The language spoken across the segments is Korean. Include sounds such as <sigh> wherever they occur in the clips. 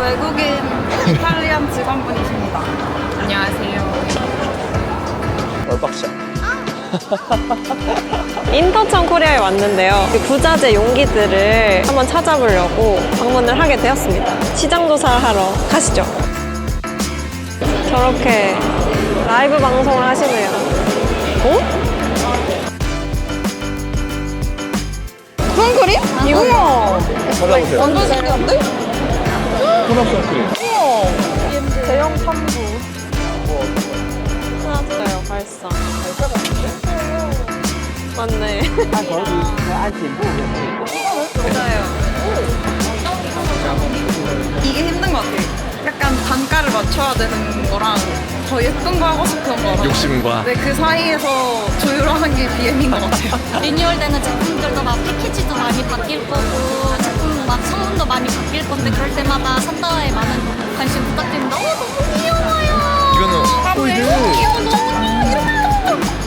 외국인 이탈리안 직원분이십니다. 안녕하세요. 월박샤. <laughs> 인터천 코리아에 왔는데요. 부자재 용기들을 한번 찾아보려고 방문을 하게 되었습니다. 시장 조사를 하러 가시죠. 저렇게 라이브 방송을 하시네요. 어? 선크림? 이거요. 찾아보세요. 완전 신기한데? 혼합 선크림. 대형 탐구. 하나 더요 발사. 발사 같은데? 맞네. 맞아요. 이게 힘든 것 같아. 약간 단가를 맞춰야 되는 거랑 더 예쁜 거 하고 싶은 거랑 욕심과 네, 그 사이에서 조율하는 게 BM인 것 같아요. <laughs> 리뉴얼되는 제품들도 막 패키지도 많이 바뀔 건데 그럴 때마다 산다에 많은 관심 부탁드립니다. 어 너무 귀여워요. 이거는 포이드. 귀여워 너무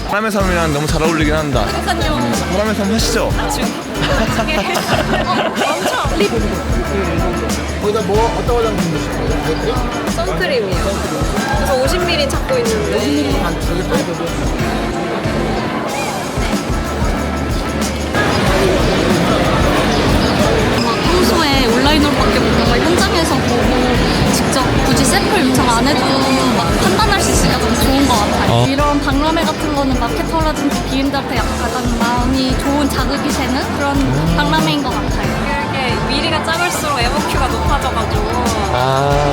바람의 섬이랑 너무 잘 어울리긴 한다. 그러니까요. 바람의 섬 하시죠. 나중에 <laughs> 엄청 립 거기다 뭐 어떤 화장품 드실 거예요? 선크림이요. 그래서 50ml 찾고 있는데. 안 해도 막 판단할 수 있으니까 너무 좋은 것 같아요. 어. 이런 박람회 같은 거는 마케터라든지 비엔드한테 약간 마음이 좋은 자극이 되는 그런 박람회인 것 같아요. 이렇게 미리가 작을수록 MOQ가 높아져가지고 아.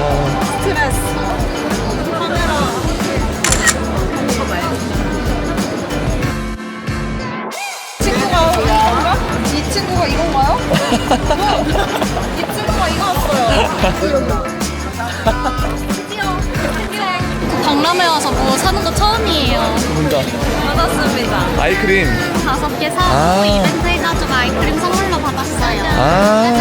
박람회 와서 뭐 사는 거 처음이에요. 뭔가 받았습니다. 아이크림. 다섯 개 사고 아. 이벤트 해가지고 아이크림 선물로 받았어요. 아.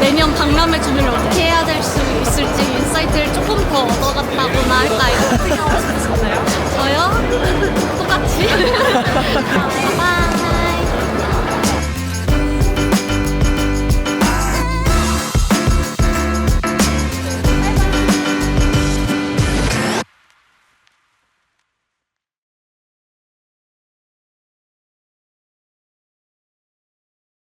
내년 박람회 준비를 어떻게 해야 될 수 있을지 인사이트를 조금 더 얻어갔다고나 할까요? 어떻게 하고 싶으셨나요? 저요? <laughs> 똑같이. <laughs> 아.